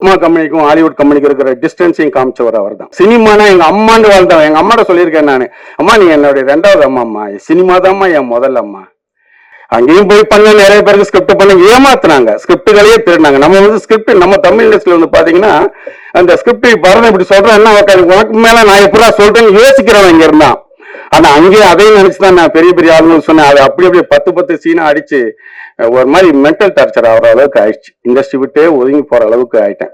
Cinema கம்பெனிக்கும் Hollywood கம்பெனிக்கும் இருக்கிற டிஸ்டன்ஸையும் காமிச்சவர் அவர் தான் சினிமானா எங்க அம்மாண்டு வாழ்ந்தவன். எங்க அம்மாட்ட சொல்லியிருக்கேன் நான். அம்மா நீ என்னுடைய ரெண்டாவது அம்மா சினிமா தான்மா என் முதல் அம்மா. அங்கேயும் போய் பண்ண நிறைய பேருக்கு ஸ்கிரிப்ட் பண்ண ஏமாத்துனாங்க. ஸ்கிரிப்டுகளையே திருடினாங்க. நம்ம வந்து ஸ்கிரிப்ட் நம்ம தமிழ் இண்டஸ்ட்ரியில் வந்து பாத்தீங்கன்னா அந்த ஸ்கிரிப்ட் பரதம் இப்படி சொல்றேன். என்ன உனக்கு மேல நான் எப்படா சொல்றேன்னு யோசிக்கிறவன் இங்க இருந்தான். ஆனா அங்கேயே அதையும் நினைச்சுதான் நான் பெரிய பெரிய ஆளுங்க சொன்னேன். அது அப்படி அப்படியே பத்து பத்து சீனா அடிச்சு ஒரு மாதிரி மென்டல் டார்ச்சர் ஆகிற அளவுக்கு ஆயிடுச்சு. இண்டஸ்ட்ரி விட்டே ஒதுங்கி போற அளவுக்கு ஆயிட்டேன்.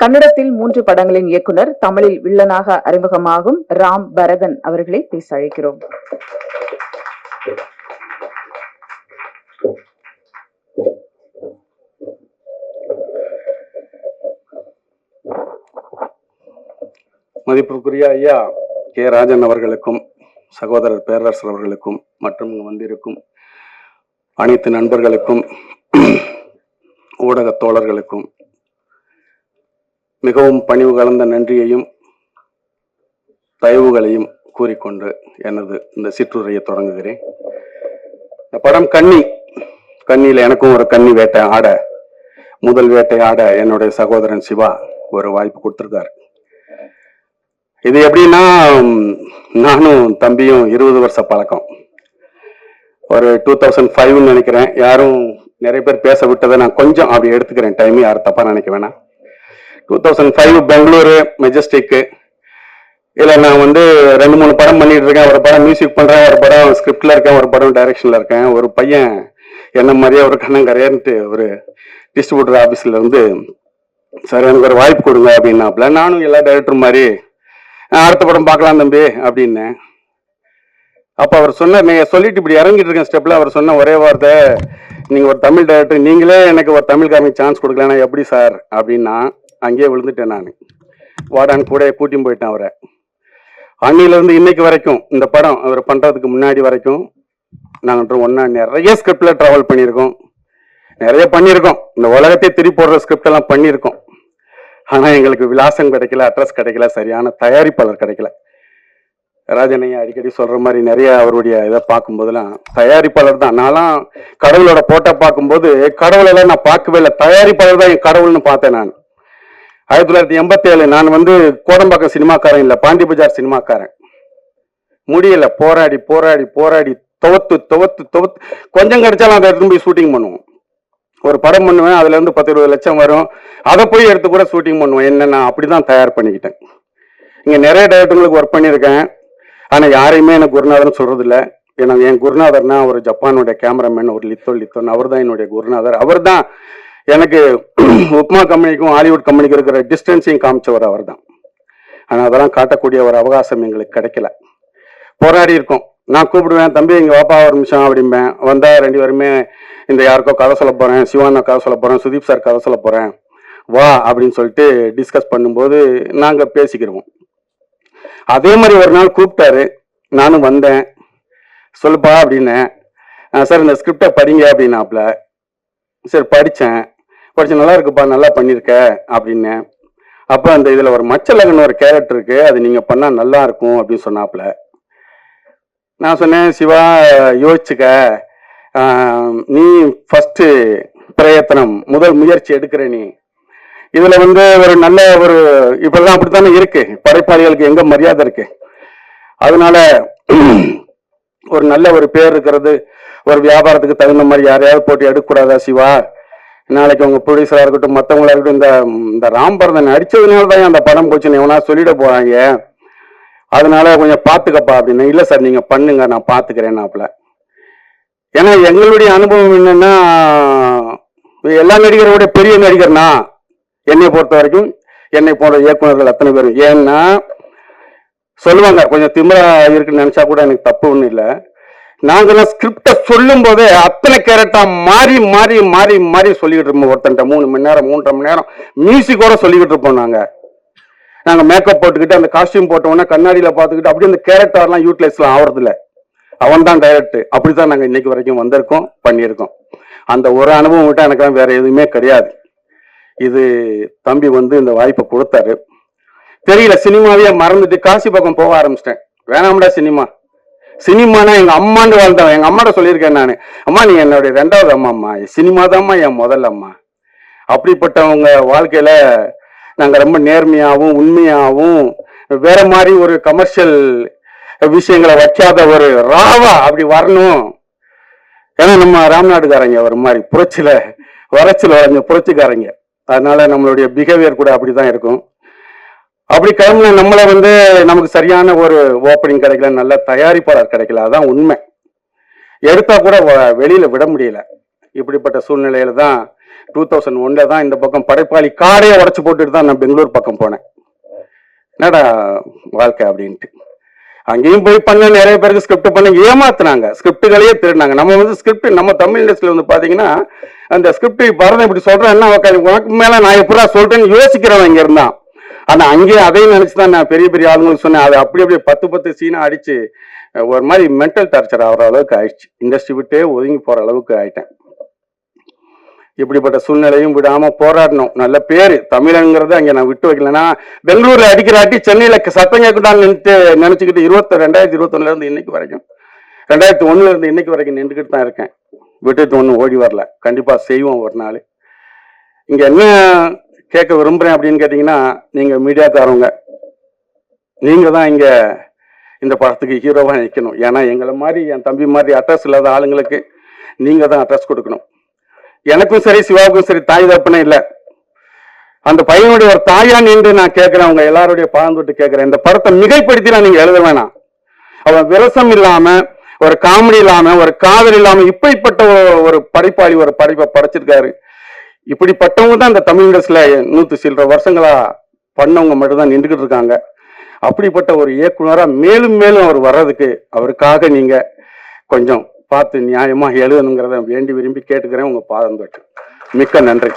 கன்னடத்தில் மூன்று படங்களின் இயக்குனர் தமிழில் வில்லனாக அறிமுகமாகும் ராம் பரதன் அவர்களை பேச அழைக்கிறோம். மதிப்பிற்குரிய ஐயா கே ராஜன் அவர்களுக்கும் சகோதரர் பேரரசர் அவர்களுக்கும் மற்றும் வந்திருக்கும் அனைத்து நண்பர்களுக்கும் ஊடக தோழர்களுக்கும் மிகவும் பணிவு கலந்த நன்றியையும் தயவுகளையும் கூறிக்கொண்டு எனது இந்த சிற்றுரையை தொடங்குகிறேன். இந்த படம் கன்னி கன்னியில் எனக்கும் ஒரு கன்னி வேட்டை ஆட முதல் வேட்டை ஆட என்னுடைய சகோதரன் சிவா ஒரு வாய்ப்பு கொடுத்துருக்காரு. இது எப்படின்னா நானும் தம்பியும் இருபது வருஷ பழக்கம். ஒரு டூ தௌசண்ட் ஃபைவ்னு நினைக்கிறேன். யாரும் நிறைய பேர் பேச விட்டதை நான் கொஞ்சம் அப்படி எடுத்துக்கிறேன். டைம் யாரும் தப்பாக நினைக்க வேணாம். டூ தௌசண்ட் ஃபைவ் பெங்களூரு மெஜஸ்டிக்கு இதில் நான் வந்து ரெண்டு மூணு படம் பண்ணிட்டு இருக்கேன். ஒரு படம் மியூசிக் பண்ணுறேன் ஒரு படம் ஸ்கிரிப்டில் இருக்கேன் ஒரு படம் டைரக்ஷன்ல இருக்கேன். ஒரு பையன் என்ன மாதிரியே ஒரு கண்ணங்கரையன்ட்டு ஒரு டிஸ்ட்ரிபியூட்டர் ஆஃபீஸில் வந்து சார் எனக்கு ஒரு வாய்ப்பு கொடுங்க அப்படின்னாப்புல நானும் எல்லா டைரக்டர் மாதிரி அடுத்த படம் பார்க்கலாம் தம்பி அப்படின்னேன். அப்போ அவர் சொன்ன சொல்லிட்டு இப்படி இறங்கிட்டு இருக்கேன் ஸ்டெப்பில் அவர் சொன்ன ஒரே வார்த்தை நீங்கள் ஒரு தமிழ் டேரக்டர் நீங்களே எனக்கு ஒரு தமிழ் காமிக் சான்ஸ் கொடுக்கலன்னா எப்படி சார் அப்படின்னா அங்கேயே விழுந்துட்டேன் நான். வாடான்னு கூட கூட்டியும் போயிட்டேன் அவரை. அன்னில இன்னைக்கு வரைக்கும் இந்த படம் அவர் பண்ணுறதுக்கு முன்னாடி வரைக்கும் நாங்கள் ஒன்றா நிறைய ஸ்கிரிப்டில் ட்ராவல் பண்ணியிருக்கோம். நிறைய பண்ணியிருக்கோம். இந்த உலகத்தை திருப்பி போடுற ஸ்கிரிப்ட் எல்லாம் பண்ணியிருக்கோம். ஆனால் எங்களுக்கு விலாசம் கிடைக்கல அட்ரஸ் கிடைக்கல சரியான தயாரிப்பாளர் கிடைக்கல. ராஜனையா அடிக்கடி சொல்ற மாதிரி நிறைய அவருடைய இதை பார்க்கும்போதெல்லாம் தயாரிப்பாளர் தான். நான்லாம் கடவுளோட போட்டோ பார்க்கும்போது கடவுளெல்லாம் நான் பார்க்கவே இல்லை. தயாரிப்பாளர் தான் என் கடவுள்னு பார்த்தேன் நான். ஆயிரத்தி தொள்ளாயிரத்தி எண்பத்தி ஏழு நான் வந்து கோடம்பாக்கம் சினிமாக்காரன் இல்லை பாண்டி பஜார் சினிமாக்காரன். முடியல. போராடி போராடி போராடி துவத்து துவத்து துவத்து. கொஞ்சம் கிடைச்சாலும் அதை எடுத்து போய் ஷூட்டிங் பண்ணுவோம். ஒரு படம் பண்ணுவேன் அதுல இருந்து பத்து இருபது லட்சம் வரும். அதை போய் எடுத்து கூட ஷூட்டிங் பண்ணுவேன். என்ன நான் அப்படிதான் தயார் பண்ணிக்கிட்டேன். இங்கே நிறைய டைரக்டர்களுக்கு ஒர்க் பண்ணியிருக்கேன். ஆனா யாரையுமே எனக்கு குருநாதர்னு சொல்றது இல்ல ஏன்னா என் குருநாதர்னா ஒரு ஜப்பானுடைய கேமராமேன் ஒரு லித்தோ லித்தோன். அவர் தான் என்னுடைய குருநாதர். அவர் தான் எனக்கு உப்மா கம்பெனிக்கும் ஹாலிவுட் கம்பெனிக்கும் இருக்கிற டிஸ்டன்ஸையும் காமிச்சவர் அவர் தான் ஆனால் அதெல்லாம் காட்டக்கூடிய ஒரு அவகாசம் எங்களுக்கு கிடைக்கல. போராடி இருக்கோம். நான் கூப்பிடுவேன் தம்பி எங்கள் வாப்பா ஒரு நிமிஷம் அப்படிம்பேன். வந்தால் ரெண்டு பேருமே இந்த யாருக்கோ கதை சொல்ல போகிறேன் சிவானா கதை சொல்ல போகிறேன் சுதீப் சார் கதை சொல்ல போகிறேன் வா அப்படின்னு சொல்லிட்டு டிஸ்கஸ் பண்ணும்போது நாங்கள் பேசிக்கிடுவோம் அதே மாதிரி ஒரு நாள் கூப்பிட்டாரு. நானும் வந்தேன். சொல்லுப்பா அப்படின்னேன் சார் இந்த ஸ்கிரிப்டை படிங்க அப்படின்னாப்புல சரி படித்தேன் படித்த நல்லா இருக்குப்பா நல்லா பண்ணியிருக்க அப்படின்னேன் அப்போ அந்த இதில் ஒரு மச்சலகன் ஒரு கேரக்டர் இருக்கு. அது நீங்கள் பண்ணால் நல்லா இருக்கும் அப்படின்னு சொன்னாப்புல நான் சொன்னேன் சிவா யோசிச்சுக்க. நீ ஃபஸ்ட்டு பிரயத்தனம் முதல் முயற்சி எடுக்கிற நீ. இதுல வந்து ஒரு நல்ல ஒரு இப்பெல்லாம் அப்படித்தானே இருக்கு. படைப்பாளிகளுக்கு எங்க மரியாதை இருக்கு? அதனால ஒரு நல்ல ஒரு பேர் இருக்கிறது ஒரு வியாபாரத்துக்கு தகுந்த மாதிரி யாரையாவது போட்டு எடுக்கக்கூடாதா சிவா? நாளைக்கு உங்க ப்ரொடியூசரா இருக்கட்டும் மத்தவங்களா இருக்கட்டும் இந்த இந்த ராம்பரதன் அடிச்சதுனால தான் அந்த படம் போச்சுன்னு எவனா சொல்லிட போறாங்க? அதனால கொஞ்சம் பாத்துக்கப்பா அப்படின்னு. இல்ல சார் நீங்க பண்ணுங்க நான் பாத்துக்கிறேன்னாப்புல ஏன்னா எங்களுடைய அனுபவம் என்னன்னா எல்லா நடிகரோட பெரிய நடிகர்னா என்னை பொறுத்த வரைக்கும் என்னை போன்ற இயக்குனர்கள் அத்தனை பேரும். ஏன்னா சொல்லுவாங்க கொஞ்சம் திமிரா இருக்குன்னு நினைச்சா கூட எனக்கு தப்பு ஒன்றும் இல்லை. நாங்கள்லாம் ஸ்கிரிப்டை சொல்லும் போதே அத்தனை கேரக்டா மாறி மாறி மாறி மாறி சொல்லிக்கிட்டு இருப்போம். ஒருத்தன்ட்ட மூணு மணி நேரம் மூன்றரை மணி நேரம் மியூசிக்கோட சொல்லிக்கிட்டு இருப்போம் நாங்கள் நாங்கள் மேக்கப் போட்டுக்கிட்டு அந்த காஸ்டியூம் போட்டோம்னா கண்ணாடியில் பார்த்துக்கிட்டு அப்படியே அந்த கேரக்டர்லாம் யூட்டிலைஸ்லாம் ஆகுறதில்ல அவன் தான் டைரக்ட் அப்படிதான் நாங்கள் இன்னைக்கு வரைக்கும் வந்திருக்கோம் பண்ணியிருக்கோம். அந்த ஒரு அனுபவம் விட்டா எனக்கு வேற எதுவுமே கிடையாது. இது தம்பி வந்து இந்த வாய்ப்பை கொடுத்தாரு. தெரியல சினிமாவையே மறந்துட்டு காசி பக்கம் போக ஆரம்பிச்சிட்டேன். வேணாம்டா சினிமா. சினிமானா எங்க அம்மாண்டு வாழ்ந்தவன். எங்க அம்மாட்ட சொல்லியிருக்கேன் நான். அம்மா நீ என்னுடைய ரெண்டாவது அம்மா அம்மா சினிமா தான்மா என் முதல் அம்மா அப்படிப்பட்டவங்க வாழ்க்கையில நாங்க ரொம்ப நேர்மையாகவும் உண்மையாகவும் வேற மாதிரி ஒரு கமர்ஷியல் விஷயங்களை வைக்காத ஒரு ராவா அப்படி வரணும். ஏன்னா நம்ம ராம்நாடுக்காரங்க ஒரு மாதிரி புரட்சியில வறட்சியில் வரைஞ்ச புரட்சிக்காரங்க. அதனால நம்மளுடைய பிஹேவியர் கூட அப்படிதான் இருக்கும். அப்படி கிளம்புன நம்மளை வந்து நமக்கு சரியான ஒரு ஓப்பனிங் கிடைக்கல நல்ல தயாரிப்பாளர் கிடைக்கல அதான் உண்மை. எடுத்தா கூட வ- வெளியில விட முடியல. இப்படிப்பட்ட சூழ்நிலையில தான் டூ தௌசண்ட் ஒன்ல தான் இந்த பக்கம் படைப்பாளி காரையே உடச்சு போட்டுட்டு தான் நான் பெங்களூர் பக்கம் போனேன். என்னடா வாழ்க்கை அப்படின்ட்டு. அங்கேயும் போய் பண்ண நிறைய பேருக்கு ஸ்கிரிப்ட் பண்ண ஏமாத்துனாங்க. ஸ்கிரிப்டுகளையே திருடினாங்க. நம்ம வந்து ஸ்கிரிப்ட் நம்ம தமிழ் இண்டஸ்ட்ரியில் வந்து பார்த்தீங்கன்னா அந்த ஸ்கிரிப்ட் பரதம் இப்படி சொல்கிறேன் என்ன உனக்கு மேலே நான் எப்படா சொல்கிறேன்னு யோசிக்கிறவன் இங்கே இருந்தான். ஆனால் அங்கேயே அதையும் நினச்சி தான் நான் பெரிய பெரிய ஆளுங்களுக்கு சொன்னேன். அது அப்படி அப்படியே பத்து பத்து சீனாக அடித்து ஒரு மாதிரி மென்டல் டார்ச்சர் ஆகிற அளவுக்கு ஆயிடுச்சு. இண்டஸ்ட்ரி விட்டே ஒதுங்கி போகிற அளவுக்கு ஆயிட்டேன். இப்படிப்பட்ட சூழ்நிலையும் விடாம போராடணும். நல்ல பேரு. தமிழங்கிறத அங்க நான் விட்டு வைக்கலன்னா பெங்களூர்ல அடிக்கிற அடி சென்னையில சத்தம் கேட்கட்டான்னு நினைச்சுக்கிட்டு இருபத்தி ரெண்டாயிரத்தி இருபத்தொன்னுல இருந்து இன்னைக்கு வரைக்கும் ரெண்டாயிரத்தி ஒண்ணுல இருந்து இன்னைக்கு வரைக்கும் நின்றுக்கிட்டு தான் இருக்கேன். விட்டுட்டு ஒன்றும் ஓடி வரல. கண்டிப்பா செய்வோம் ஒரு நாள். இங்க என்ன கேட்க விரும்புறேன் அப்படின்னு கேட்டீங்கன்னா நீங்க மீடியாக்காரவங்க. நீங்க தான் இங்க இந்த படத்துக்கு ஹீரோவா நிற்கணும் ஏன்னா எங்களை மாதிரி என் தம்பி மாதிரி அட்ரஸ் இல்லாத ஆளுங்களுக்கு நீங்க தான் அட்ரஸ் கொடுக்கணும். எனக்கும் சரி சிவாவுக்கும் சரி தாய் தப்புனே இல்லை. அந்த பையனுடைய ஒரு தாயா நின்று நான் கேட்கிறேன் அவங்க எல்லாருடைய பாழ்ந்துட்டு கேட்கிறேன். இந்த படத்தை மிகைப்படுத்திலாம் நீங்க எழுத வேணாம். அவன் விரசம் இல்லாம ஒரு காமெடி இல்லாம ஒரு காதல் இல்லாம இப்படிப்பட்ட ஒரு- படைப்பாளி ஒரு படைப்பை படைச்சிருக்காரு. இப்படிப்பட்டவங்க தான் இந்த தமிழ் இண்டஸ்ட்ரியில நூத்து சில்லற வருஷங்களா பண்ணவங்க மட்டும்தான் நின்றுகிட்டு இருக்காங்க. அப்படிப்பட்ட ஒரு இயக்குனரா மேலும் மேலும் அவர் வர்றதுக்கு அவருக்காக நீங்க கொஞ்சம் பார்த்து நியாயமா எழுதணுங்கிறத வேண்டி விரும்பி கேட்டுக்கிறேன். உங்க பாதம் தொட்டு. மிக்க நன்றி.